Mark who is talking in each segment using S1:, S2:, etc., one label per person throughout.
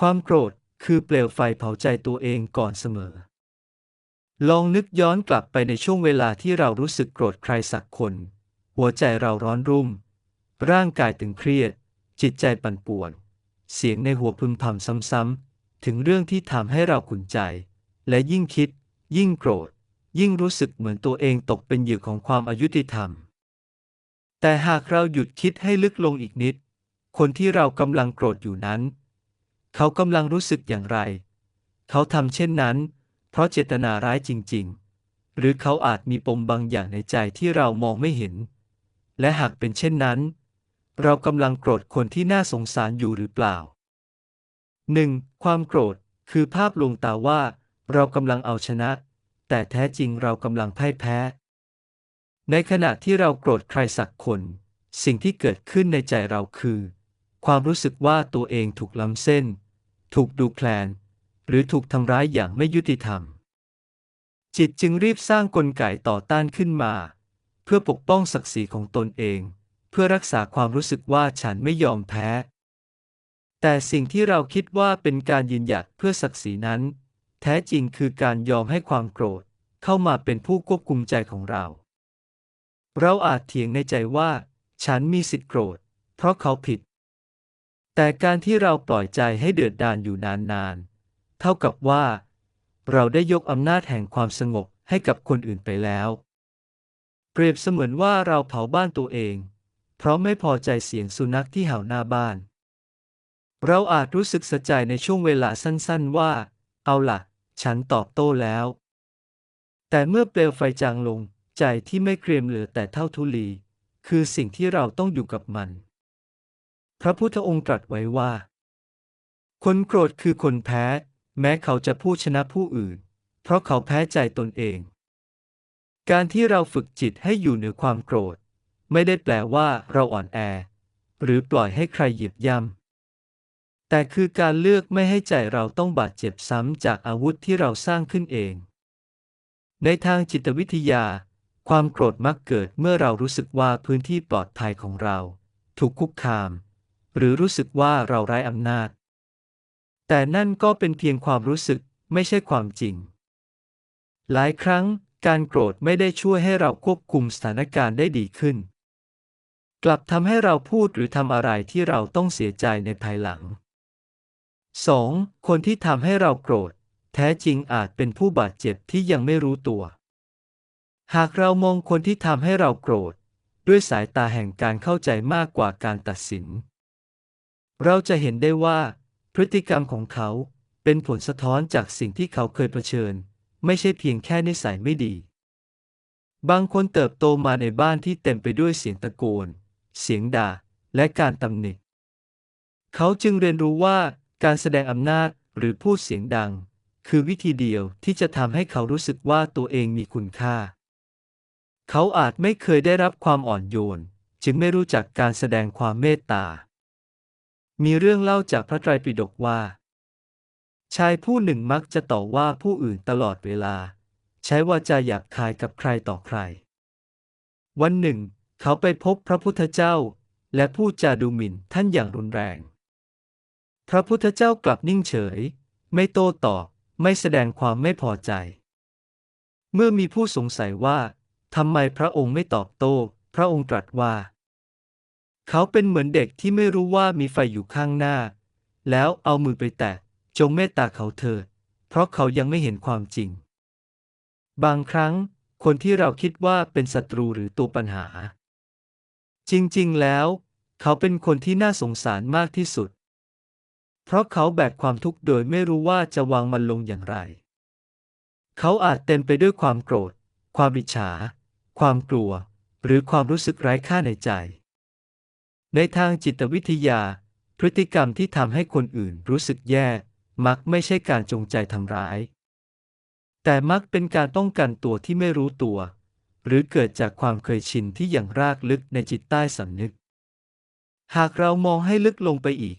S1: ความโกรธคือเปลวไฟเผาใจตัวเองก่อนเสมอ ลองนึกย้อนกลับไปในช่วงเวลาที่เรารู้สึกโกรธใครสักคน หัวใจเราร้อนรุ่ม ร่างกายตึงเครียด จิตใจปั่นป่วน เสียงในหัวพึมพำซ้ำๆ ถึงเรื่องที่ทำให้เราขุนใจ และยิ่งคิด ยิ่งโกรธ ยิ่งรู้สึกเหมือนตัวเองตกเป็นเหยื่อของความอายุติธรรม แต่หากเราหยุดคิดให้ลึกลงอีกนิด คนที่เรากำลังโกรธอยู่นั้น เขากำลังรู้สึกอย่างไร เขาทำเช่นนั้น เพราะเจตนาร้ายจริง ๆ หรือเขาอาจมีปมบางอย่างในใจที่เรามองไม่เห็น และหากเป็นเช่นนั้น เรากำลังโกรธคนที่น่าสงสารอยู่หรือเปล่า 1. ความโกรธ คือภาพลวงตาว่า เรากำลังเอาชนะ แต่แท้จริงเรากำลังพ่ายแพ้ ในขณะที่เราโกรธใครสักคน สิ่งที่เกิดขึ้นในใจเราคือ ความรู้สึกว่าตัวเองถูกล้ำเส้น ถูกดูแคลน หรือถูกทำร้ายอย่างไม่ยุติธรรม จิตจึงรีบสร้างกลไกต่อต้านขึ้นมา เพื่อปกป้องศักดิ์ศรีของตนเอง เพื่อรักษาความรู้สึกว่าฉันไม่ยอมแพ้ แต่สิ่งที่เราคิดว่าเป็นการยืนหยัดเพื่อศักดิ์ศรีนั้น แท้จริงคือการยอมให้ความโกรธเข้ามาเป็นผู้ควบคุมใจของเรา เราอาจเถียงในใจว่า ฉันมีสิทธิ์โกรธ เพราะเขาผิด แต่การที่เราปล่อยใจให้เดือดดาลอยู่นานๆ เท่ากับว่า เราได้ยกอำนาจแห่งความสงบให้กับคนอื่นไปแล้ว เปรียบเสมือนว่าเราเผาบ้านตัวเอง เพราะไม่พอใจเสียงสุนัขที่เห่าหน้าบ้าน เราอาจรู้สึกสะใจในช่วงเวลาสั้นๆว่า เอาล่ะ ฉันตอบโต้แล้ว แต่เมื่อเปลวไฟจางลง ใจที่ไม่เกรียมเหลือแต่เท่าทุลี คือสิ่งที่เราต้องอยู่กับมัน พระพุทธองค์ตรัสไว้ว่า คนโกรธคือคนแพ้ แม้เขาจะพูดชนะผู้อื่น เพราะเขาแพ้ใจตนเอง การที่เราฝึกจิตให้อยู่เหนือความโกรธ ไม่ได้แปลว่าเราอ่อนแอ หรือปล่อยให้ใครเหยียบย่ำแต่คือการเลือกไม่ให้ใจเราต้องบาดเจ็บซ้ำจากอาวุธที่เราสร้างขึ้นเอง ในทางจิตวิทยา ความโกรธมักเกิดเมื่อเรารู้สึกว่าพื้นที่ปลอดภัยของเรา ถูกคุกคาม หรือรู้สึกว่าเราไร้อำนาจ แต่นั่นก็เป็นเพียงความรู้สึกไม่ใช่ความจริง หลายครั้งการโกรธไม่ได้ช่วยให้เราควบคุมสถานการณ์ได้ดีขึ้น กลับทำให้เราพูดหรือทำอะไรที่เราต้องเสียใจในภายหลัง 2. คนที่ทำให้เราโกรธ แท้จริงอาจเป็นผู้บาดเจ็บที่ยังไม่รู้ตัว หากเรามองคนที่ทำให้เราโกรธ ด้วยสายตาแห่งการเข้าใจมากกว่าการตัดสิน เราจะเห็นได้ว่า พฤติกรรมของเขาเป็นผลสะท้อนจากสิ่งที่เขาเคยเผชิญ ไม่ใช่เพียงแค่นิสัยไม่ดี บางคนเติบโตมาในบ้านที่เต็มไปด้วยเสียงตะโกน เสียงด่า และการตำหนิ เขาจึงเรียนรู้ว่าการแสดงอำนาจหรือพูดเสียงดัง คือวิธีเดียวที่จะทำให้เขารู้สึกว่าตัวเองมีคุณค่า เขาอาจไม่เคยได้รับความอ่อนโยน จึงไม่รู้จักการแสดงความเมตตา มีเรื่องเล่าจากพระไตรปิฎกว่า ชายผู้หนึ่งมักจะต่อว่าผู้อื่นตลอดเวลา ใช้วาจาหยาบคายกับใครต่อใคร วันหนึ่ง เขาไปพบพระพุทธเจ้า และพูดจาดูหมิ่นท่านอย่างรุนแรง พระพุทธเจ้ากลับนิ่งเฉย ไม่โต้ตอบไม่แสดงความไม่พอใจ เมื่อมีผู้สงสัยว่าทำไมพระองค์ไม่ตอบโต้ พระองค์ตรัสว่า เขาเป็นเหมือนเด็กที่ไม่รู้ว่ามีไฟอยู่ข้างหน้า แล้วเอามือไปแตะ จงเมตตาเขาเถิด เพราะเขายังไม่เห็นความจริง บางครั้ง คนที่เราคิดว่าเป็นศัตรูหรือตัวปัญหา จริงๆ แล้ว เขาเป็นคนที่น่าสงสารมากที่สุด เพราะเขาแบกความทุกข์โดยไม่รู้ว่าจะวางมันลงอย่างไร เขาอาจเต็มไปด้วยความโกรธ ความอิจฉา ความกลัว หรือความรู้สึกไร้ค่าในใจ ในทางจิตวิทยา พฤติกรรมที่ทำให้คนอื่นรู้สึกแย่ มักไม่ใช่การจงใจทำร้าย แต่มักเป็นการป้องกันตัวที่ไม่รู้ตัว หรือเกิดจากความเคยชินที่อย่างรากลึกในจิตใต้สำนึก หากเรามองให้ลึกลงไปอีก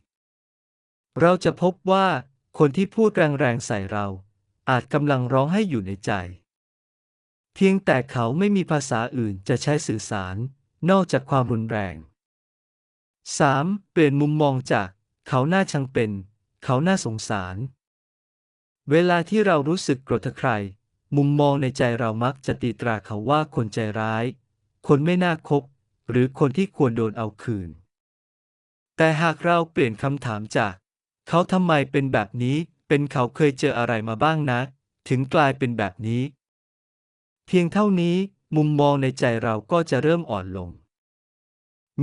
S1: เราจะพบว่าคนที่พูดแรงๆใส่เรา อาจกำลังร้องให้อยู่ในใจ เพียงแต่เขาไม่มีภาษาอื่นจะใช้สื่อสาร นอกจากความรุนแรง 3. เปลี่ยนมุมมองจาก เขาหน้าชังเป็น เขาน่าสงสาร เวลาที่เรารู้สึกโกรธใคร มุมมองในใจเรามักจะตีตราเขาว่าคนใจร้าย คนไม่น่าคบ หรือคนที่ควรโดนเอาคืน แต่หากเราเปลี่ยนคำถามจาก เขาทำไมเป็นแบบนี้ เป็นเขาเคยเจออะไรมาบ้างนะ ถึงกลายเป็นแบบนี้ เพียงเท่านี้ มุมมองในใจเราก็จะเริ่มอ่อนลง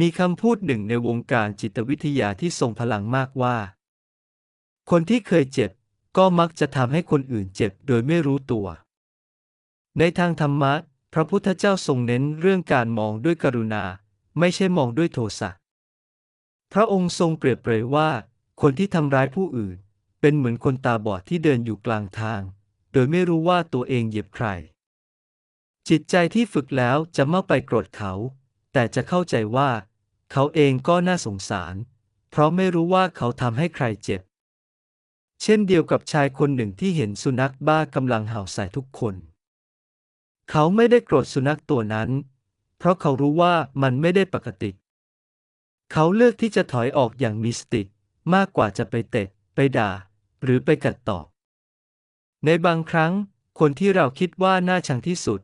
S1: มีคำพูดหนึ่งในวงการจิตวิทยาที่ทรงพลังมากว่า คนที่เคยเจ็บ ก็มักจะทำให้คนอื่นเจ็บโดยไม่รู้ตัว ในทางธรรมะ พระพุทธเจ้าทรงเน้นเรื่องการมองด้วยกรุณา ไม่ใช่มองด้วยโทสะ พระองค์ทรงเปรียบเปรยว่า คนที่ทำร้ายผู้อื่น เป็นเหมือนคนตาบอดที่เดินอยู่กลางทาง โดยไม่รู้ว่าตัวเองเหยียบใคร จิตใจที่ฝึกแล้วจะไม่ไปโกรธเขา แต่จะเข้าใจว่า เขาเองก็น่าสงสาร เพราะไม่รู้ว่าเขาทำให้ใครเจ็บ เช่นเดียวกับชายคนหนึ่งที่เห็นสุนัขบ้ากำลังเห่าใส่ทุกคน เขาไม่ได้โกรธสุนัขตัวนั้น เพราะเขารู้ว่ามันไม่ได้ปกติ เขาเลือกที่จะถอยออกอย่างมีสติมากกว่าจะไปเตะ ไปด่า หรือไปกัดตอบ ในบางครั้ง คนที่เราคิดว่าน่าชังที่สุด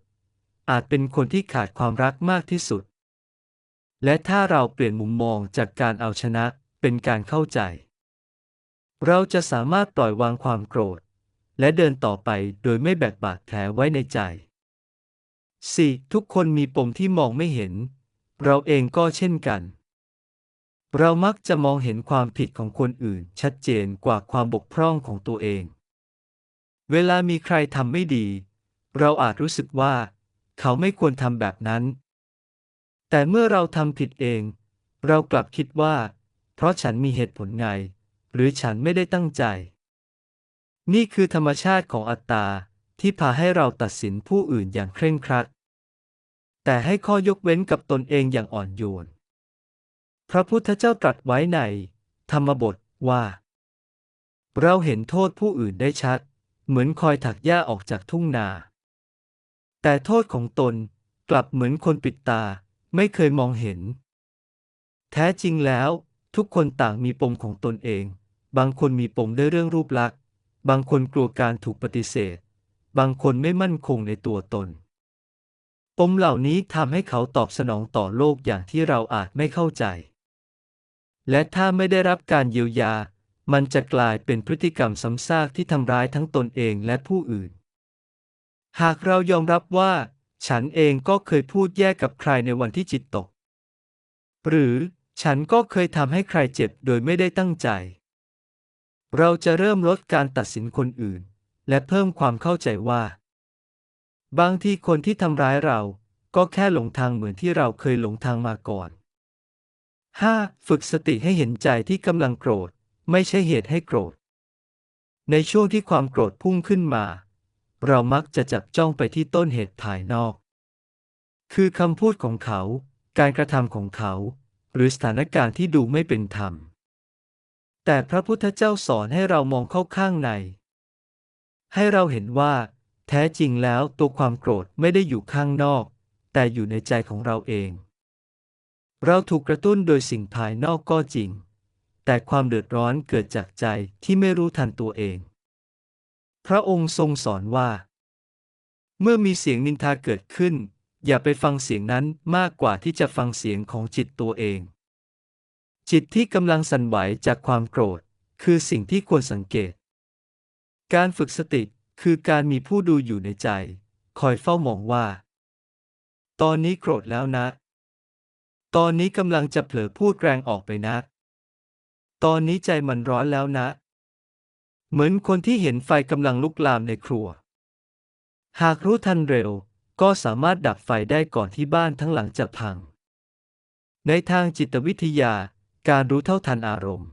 S1: อาจเป็นคนที่ขาดความรักมากที่สุด และถ้าเราเปลี่ยนมุมมองจากการเอาชนะเป็นการเข้าใจ เราจะสามารถปล่อยวางความโกรธ และเดินต่อไปโดยไม่แบกบาดแผลไว้ในใจ 4. ทุกคนมีปมที่มองไม่เห็น เราเองก็เช่นกัน เรามักจะมองเห็นความผิดของคนอื่นชัดเจนกว่าความบกพร่องของตัวเอง เวลามีใครทำไม่ดี เราอาจรู้สึกว่า เขาไม่ควรทำแบบนั้น แต่เมื่อเราทำผิดเอง เรากลับคิดว่า เพราะฉันมีเหตุผลไง หรือฉันไม่ได้ตั้งใจ นี่คือธรรมชาติของอัตตาที่พาให้เราตัดสินผู้อื่นอย่างเคร่งครัด แต่ให้ข้อยกเว้นกับตนเองอย่างอ่อนโยน พระพุทธเจ้าตรัสไว้ใน ธรรมบทว่า เราเห็นโทษผู้อื่นได้ชัด เหมือนคอยถักหญ้าออกจากทุ่งนา แต่โทษของตนกลับเหมือนคนปิดตา ไม่เคยมองเห็น แท้จริงแล้ว ทุกคนต่างมีปมของตนเอง บางคนมีปมด้วยเรื่องรูปลักษณ์ บางคนกลัวการถูกปฏิเสธ บางคนไม่มั่นคงในตัวตน ปมเหล่านี้ทำให้เขาตอบสนองต่อโลกอย่างที่เราอาจไม่เข้าใจ และถ้าไม่ได้รับการเยียวยา มันจะกลายเป็นพฤติกรรมซ้ำซากที่ทำร้ายทั้งตนเองและผู้อื่น หากเรายอมรับว่า ฉันเองก็เคยพูดแย่กับใครในวันที่จิตตก หรือฉันก็เคยทำให้ใครเจ็บโดยไม่ได้ตั้งใจ เราจะเริ่มลดการตัดสินคนอื่น และเพิ่มความเข้าใจว่า บางทีคนที่ทำร้ายเราก็แค่หลงทางเหมือนที่เราเคยหลงทางมาก่อน 5. ฝึกสติให้เห็นใจที่กำลังโกรธ ไม่ใช่เหตุให้โกรธ ในช่วงที่ความโกรธพุ่งขึ้นมา เรามักจะจับจ้องไปที่ต้นเหตุภายนอก คือคำพูดของเขา การกระทำของเขา หรือสถานการณ์ที่ดูไม่เป็นธรรม แต่พระพุทธเจ้าสอนให้เรามองเข้าข้างใน ให้เราเห็นว่า แท้จริงแล้วตัวความโกรธไม่ได้อยู่ข้างนอก แต่อยู่ในใจของเราเอง เราถูกกระตุ้นโดยสิ่งภายนอกก็จริง แต่ความเดือดร้อนเกิดจากใจที่ไม่รู้ทันตัวเอง พระองค์ทรงสอนว่า เมื่อมีเสียงนินทาเกิดขึ้น อย่าไปฟังเสียงนั้นมากกว่าที่จะฟังเสียงของจิตตัวเอง จิตที่กำลังสั่นไหวจากความโกรธ คือสิ่งที่ควรสังเกต การฝึกสติคือการมีผู้ดูอยู่ในใจ คอยเฝ้ามองว่า ตอนนี้โกรธแล้วนะ ตอนนี้กำลังจะเผลอพูดแรงออกไปนะ ตอนนี้ใจมันร้อนแล้วนะ เหมือนคนที่เห็นไฟกำลังลุกลามในครัว หากรู้ทันเร็ว ก็สามารถดับไฟได้ก่อนที่บ้านทั้งหลังจะพัง ในทางจิตวิทยา การรู้เท่าทันอารมณ์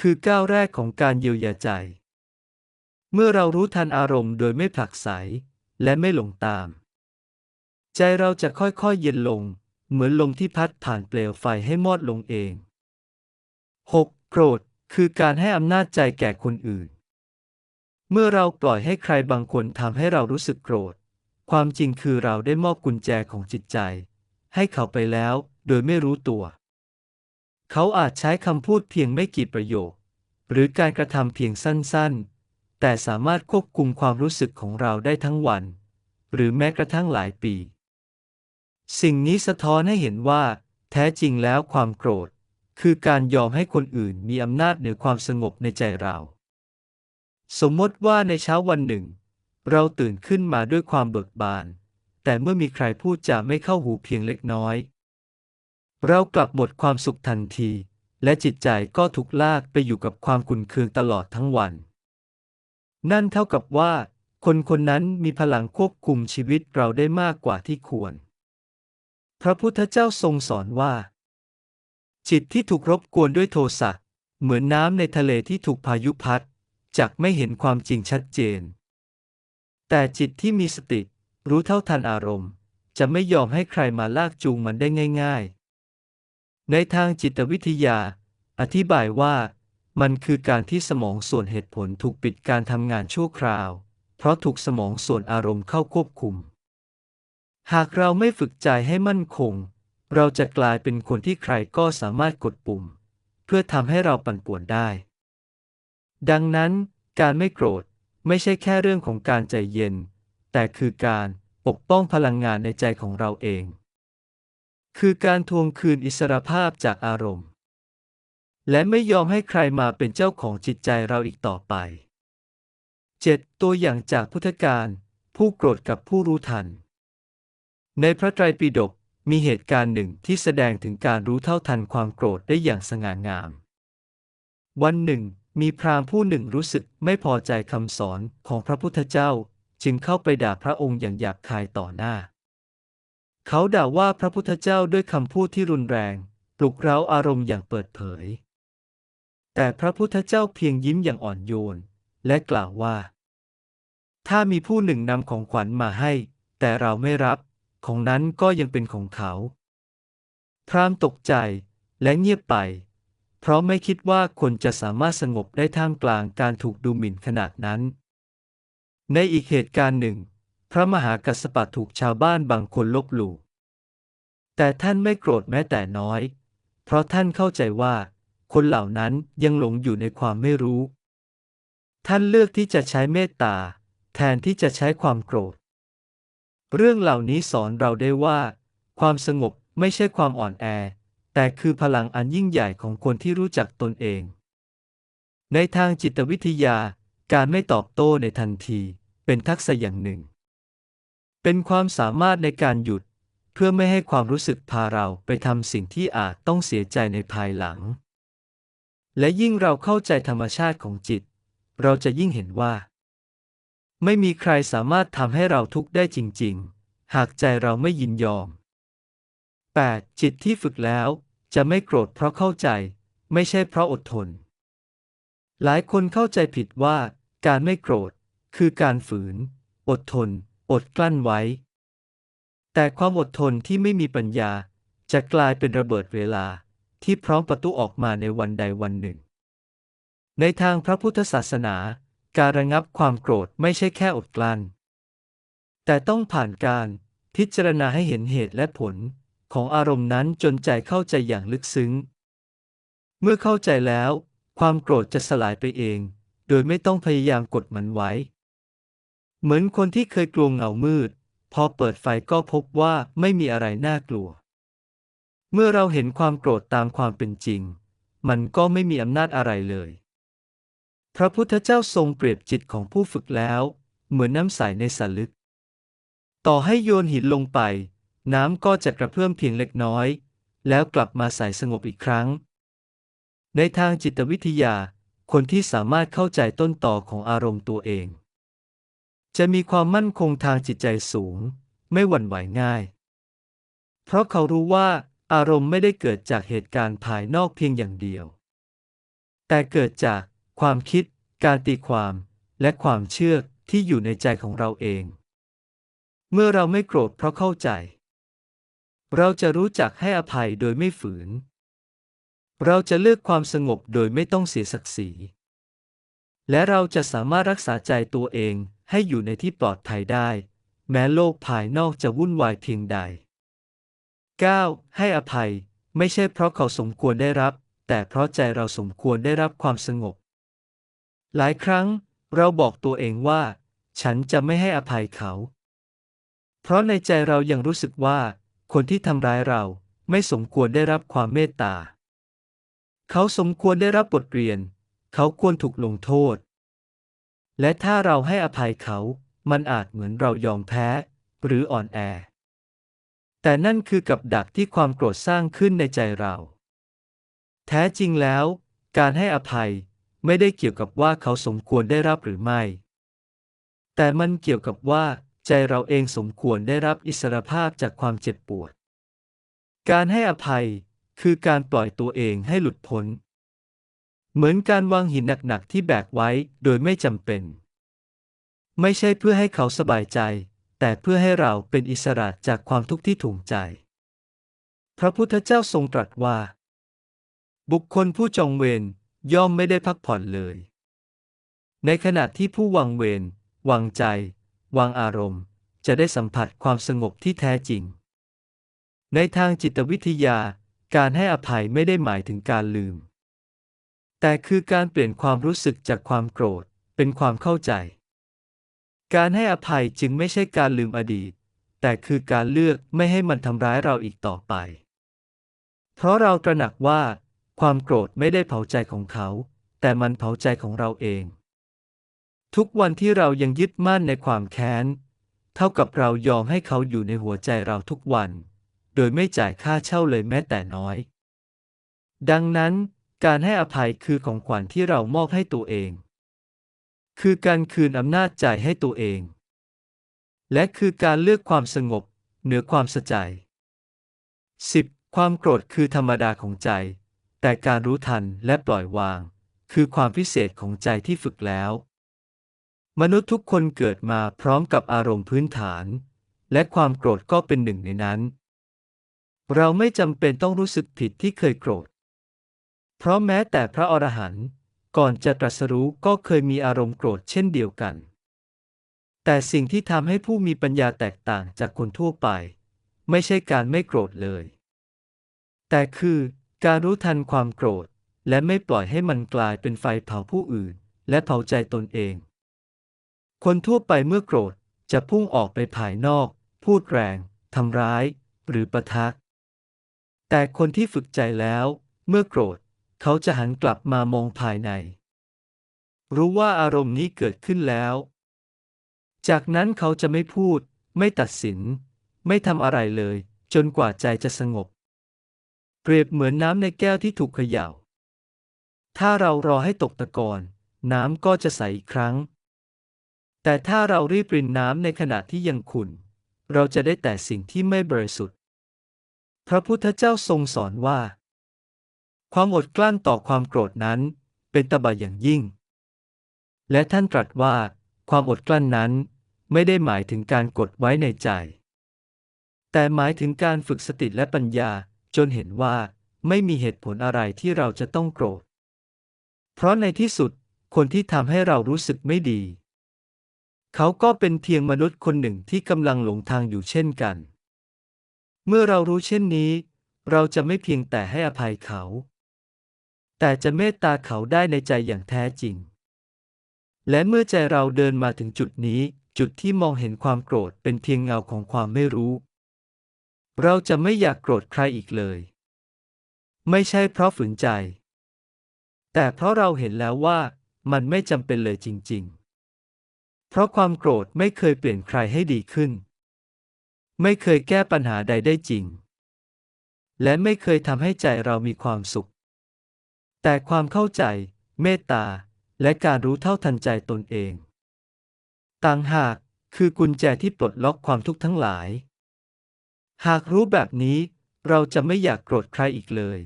S1: คือก้าวแรกของการเยียวยาใจ เมื่อเรารู้ทันอารมณ์โดยไม่ผลักไสและไม่หลงตาม ใจเราจะค่อยๆเย็นลง เหมือนลมที่พัดผ่านเปลวไฟให้มอดลงเอง 6. โกรธ คือการให้อำนาจใจแก่คนอื่น เมื่อเราปล่อยให้ใครบางคนทำให้เรารู้สึกโกรธ ความจริงคือเราได้มอบกุญแจของจิตใจ ให้เขาไปแล้ว โดยไม่รู้ตัว เขาอาจใช้คำพูดเพียงไม่กี่ประโยค หรือการกระทำเพียงสั้นๆ แต่สามารถควบคุมความรู้สึกของเราได้ทั้งวัน หรือแม้กระทั่งหลายปี สิ่งนี้สะท้อนให้เห็นว่า แท้จริงแล้วความโกรธ คือการยอมให้คนอื่นมีอำนาจเหนือความสงบในใจเรา สมมติว่าในเช้าวันหนึ่ง เราตื่นขึ้นมาด้วยความเบิกบาน แต่เมื่อมีใครพูดจาไม่เข้าหูเพียงเล็กน้อย เรากลับหมดความสุขทันที และจิตใจก็ถูกลากไปอยู่กับความขุ่นเคืองตลอดทั้งวัน นั่นเท่ากับว่า คนคนนั้นมีพลังควบคุมชีวิตเราได้มากกว่าที่ควร พระพุทธเจ้าทรงสอนว่า จิตที่ถูกรบกวนด้วยโทสะเหมือนน้ำในทะเลที่ถูกพายุพัดจักไม่เห็นความจริงชัดเจน แต่จิตที่มีสติ รู้เท่าทันอารมณ์ จะไม่ยอมให้ใครมาลากจูงมันได้ง่าย ๆ ในทางจิตวิทยา อธิบายว่า มันคือการที่สมองส่วนเหตุผลถูกปิดการทำงานชั่วคราว เพราะถูกสมองส่วนอารมณ์เข้าควบคุม หากเราไม่ฝึกใจให้มั่นคง เราจะกลายเป็นคนที่ใครก็สามารถกดปุ่ม เพื่อทำให้เราปั่นป่วนได้ ดังนั้น การไม่โกรธไม่ใช่แค่เรื่องของการใจเย็น แต่คือการปกป้องพลังงานในใจของเราเอง คือการทวงคืนอิสรภาพจากอารมณ์ และไม่ยอมให้ใครมาเป็นเจ้าของจิตใจเราอีกต่อไป 7. ตัวอย่างจากพุทธการ ผู้โกรธกับผู้รู้ทัน ในพระไตรปิฎก มีเหตุการณ์หนึ่งที่แสดงถึงการรู้เท่าทันความโกรธได้อย่างสง่างาม วันหนึ่ง มีพราหมณ์ผู้หนึ่งรู้สึกไม่พอใจคำสอนของพระพุทธเจ้า จึงเข้าไปด่าพระองค์อย่างหยาบคายต่อหน้า เขาด่าว่าพระพุทธเจ้าด้วยคำพูดที่รุนแรง ปลุกเร้าอารมณ์อย่างเปิดเผย แต่พระพุทธเจ้าเพียงยิ้มอย่างอ่อนโยน และกล่าวว่า ถ้ามีผู้หนึ่งนำของขวัญมาให้ แต่เราไม่รับ ของนั้นก็ยังเป็นของเขา พรามตกใจและเงียบไป เพราะไม่คิดว่าคนจะสามารถสงบได้ท่ามกลางการถูกดูหมิ่นขนาดนั้น ในอีกเหตุการณ์หนึ่ง พระมหากัสสปะถูกชาวบ้านบางคนลบหลู่ แต่ท่านไม่โกรธแม้แต่น้อย เพราะท่านเข้าใจว่า คนเหล่านั้นยังหลงอยู่ในความไม่รู้ ท่านเลือกที่จะใช้เมตตา แทนที่จะใช้ความโกรธ เรื่องเหล่านี้สอนเราได้ว่า ความสงบไม่ใช่ความอ่อนแอ แต่คือพลังอันยิ่งใหญ่ของคนที่รู้จักตนเอง ในทางจิตวิทยา การไม่ตอบโต้ในทันที เป็นทักษะอย่างหนึ่ง เป็นความสามารถในการหยุด เพื่อไม่ให้ความรู้สึกพาเราไปทำสิ่งที่อาจต้องเสียใจในภายหลัง และยิ่งเราเข้าใจธรรมชาติของจิต เราจะยิ่งเห็นว่า ไม่มีใครสามารถทำให้เราทุกข์ได้จริง ๆ หากใจเราไม่ยินยอม 8. จิตที่ฝึกแล้วจะไม่โกรธเพราะเข้าใจ ไม่ใช่เพราะอดทน หลายคนเข้าใจผิดว่าการไม่โกรธ คือการฝืน อดทน อดกลั้นไว้ แต่ความอดทนที่ไม่มีปัญญา จะกลายเป็นระเบิดเวลาที่พร้อมประตูออกมาในวันใดวันหนึ่ง ในทางพระพุทธศาสนา การระงับความโกรธไม่ใช่แค่อดกลั้น แต่ต้องผ่านการพิจารณาให้เห็นเหตุและผลของอารมณ์นั้นจนใจเข้าใจอย่างลึกซึ้ง เมื่อเข้าใจแล้ว ความโกรธจะสลายไปเอง โดยไม่ต้องพยายามกดมันไว้ เหมือนคนที่เคยกลัวเงามืด พอเปิดไฟก็พบว่าไม่มีอะไรน่ากลัว เมื่อเราเห็นความโกรธตามความเป็นจริง มันก็ไม่มีอำนาจอะไรเลย พระพุทธเจ้าทรงเปรียบจิตของผู้ฝึกแล้ว เหมือนน้ำใสในสระลึก ต่อให้โยนหินลงไป น้ำก็จะกระเพื่อมเพียงเล็กน้อย แล้วกลับมาใสสงบอีกครั้ง ในทางจิตวิทยา คนที่สามารถเข้าใจต้นต่อของอารมณ์ตัวเอง จะมีความมั่นคงทางจิตใจสูง ไม่หวั่นไหวง่าย เพราะเขารู้ว่า อารมณ์ไม่ได้เกิดจากเหตุการณ์ภายนอกเพียงอย่างเดียว แต่เกิดจาก ความคิด การตีความ และความเชื่อที่อยู่ในใจของเราเอง เมื่อเราไม่โกรธเพราะเข้าใจ เราจะรู้จักให้อภัยโดยไม่ฝืน เราจะเลือกความสงบโดยไม่ต้องเสียศักดิ์ศรี และเราจะสามารถรักษาใจตัวเองให้อยู่ในที่ปลอดภัยได้ แม้โลกภายนอกจะวุ่นวายเพียงใด 9. ให้อภัย ไม่ใช่เพราะเขาสมควรได้รับ แต่เพราะใจเราสมควรได้รับความสงบ หลายครั้งเราบอกตัวเองว่า ฉันจะไม่ให้อภัยเขา เพราะในใจเรายังรู้สึกว่า คนที่ทำร้ายเราไม่สมควรได้รับความเมตตา เขาสมควรได้รับบทเรียน เขาควรถูกลงโทษ และถ้าเราให้อภัยเขา มันอาจเหมือนเรายอมแพ้ หรืออ่อนแอ แต่นั่นคือกับดักที่ความโกรธสร้างขึ้นในใจเรา แท้จริงแล้ว การให้อภัย ไม่ได้เกี่ยวกับว่าเขาสมควรได้รับหรือไม่ แต่มันเกี่ยวกับว่า ใจเราเองสมควรได้รับอิสรภาพจากความเจ็บปวด การให้อภัยคือการปล่อยตัวเองให้หลุดพ้น เหมือนการวางหินหนักๆที่แบกไว้โดยไม่จำเป็น ไม่ใช่เพื่อให้เขาสบายใจ แต่เพื่อให้เราเป็นอิสระจากความทุกข์ที่ถุงใจ พระพุทธเจ้าทรงตรัสว่า บุคคลผู้จองเวร ย่อมไม่ได้พักผ่อนเลย ในขณะที่ผู้วางเวรวางใจ วางอารมณ์ จะได้สัมผัสความสงบที่แท้จริง ในทางจิตวิทยา การให้อภัยไม่ได้หมายถึงการลืม แต่คือการเปลี่ยนความรู้สึกจากความโกรธ เป็นความเข้าใจ การให้อภัยจึงไม่ใช่การลืมอดีต แต่คือการเลือกไม่ให้มันทำร้ายเราอีกต่อไป เพราะเราตระหนักว่า ความโกรธไม่ได้เผาใจของเขา แต่มันเผาใจของเราเอง ทุกวันที่เรายังยึดมั่นในความแค้น เท่ากับเรายอมให้เขาอยู่ในหัวใจเราทุกวัน โดยไม่จ่ายค่าเช่าเลยแม้แต่น้อย ดังนั้น การให้อภัยคือของขวัญที่เรามอบให้ตัวเอง คือการคืนอำนาจใจให้ตัวเอง และคือการเลือกความสงบ เหนือความสะใจ 10. ความโกรธคือธรรมดาของใจ แต่การรู้ทันและปล่อยวาง คือความพิเศษของใจที่ฝึกแล้ว มนุษย์ทุกคนเกิดมาพร้อมกับอารมณ์พื้นฐาน และความโกรธก็เป็นหนึ่งในนั้น เราไม่จำเป็นต้องรู้สึกผิดที่เคยโกรธ เพราะแม้แต่พระอรหันต์ก่อนจะตรัสรู้ก็เคยมีอารมณ์โกรธเช่นเดียวกัน แต่สิ่งที่ทำให้ผู้มีปัญญาแตกต่างจากคนทั่วไป ไม่ใช่การไม่โกรธเลย แต่คือ การรู้ทันความโกรธ และไม่ปล่อยให้มันกลายเป็นไฟเผาผู้อื่น และเผาใจตนเอง คนทั่วไปเมื่อโกรธจะพุ่งออกไปภายนอก พูดแรง ทำร้าย หรือประทักแต่คนที่ฝึกใจแล้ว เมื่อโกรธ เขาจะหันกลับมามองภายใน รู้ว่าอารมณ์นี้เกิดขึ้นแล้ว จากนั้นเขาจะไม่พูด ไม่ตัดสิน ไม่ทำอะไรเลย จนกว่าใจจะสงบ เปรียบเหมือนน้ำในแก้วที่ถูกเขย่า ถ้าเรารอให้ตกตะกอนน้ำก็จะใสอีกครั้ง แต่ถ้าเรารีบรินน้ำในขณะที่ยังขุ่น เราจะได้แต่สิ่งที่ไม่บริสุทธิ์ พระพุทธเจ้าทรงสอนว่า ความอดกลั้นต่อความโกรธนั้น เป็นตบะอย่างยิ่ง และท่านตรัสว่า ความอดกลั้นนั้น ไม่ได้หมายถึงการกดไว้ในใจ แต่หมายถึงการฝึกสติและปัญญา จนเห็นว่าไม่มีเหตุผลอะไรที่เราจะต้องโกรธ เพราะในที่สุดคนที่ทำให้เรารู้สึกไม่ดี เขาก็เป็นเพียงมนุษย์คนหนึ่งที่กำลังหลงทางอยู่เช่นกัน เมื่อเรารู้เช่นนี้ เราจะไม่เพียงแต่ให้อภัยเขา แต่จะเมตตาเขาได้ในใจอย่างแท้จริง และเมื่อใจเราเดินมาถึงจุดนี้ จุดที่มองเห็นความโกรธเป็นเพียงเงาของความไม่รู้ เราจะไม่อยากโกรธใครอีกเลย ไม่ใช่เพราะฝืนใจ แต่เพราะเราเห็นแล้วว่ามันไม่จำเป็นเลยจริง ๆ เพราะความโกรธไม่เคยเปลี่ยนใครให้ดีขึ้น ไม่เคยแก้ปัญหาใดได้จริง และไม่เคยทำให้ใจเรามีความสุข แต่ความเข้าใจ เมตตา และการรู้เท่าทันใจตนเอง ต่างหากคือกุญแจที่ปลดล็อกความทุกข์ทั้งหลาย หากรู้แบบนี้ เราจะไม่อยากโกรธใครอีกเลย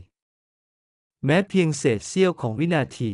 S1: แม้เพียงเศษเสี้ยวของวินาที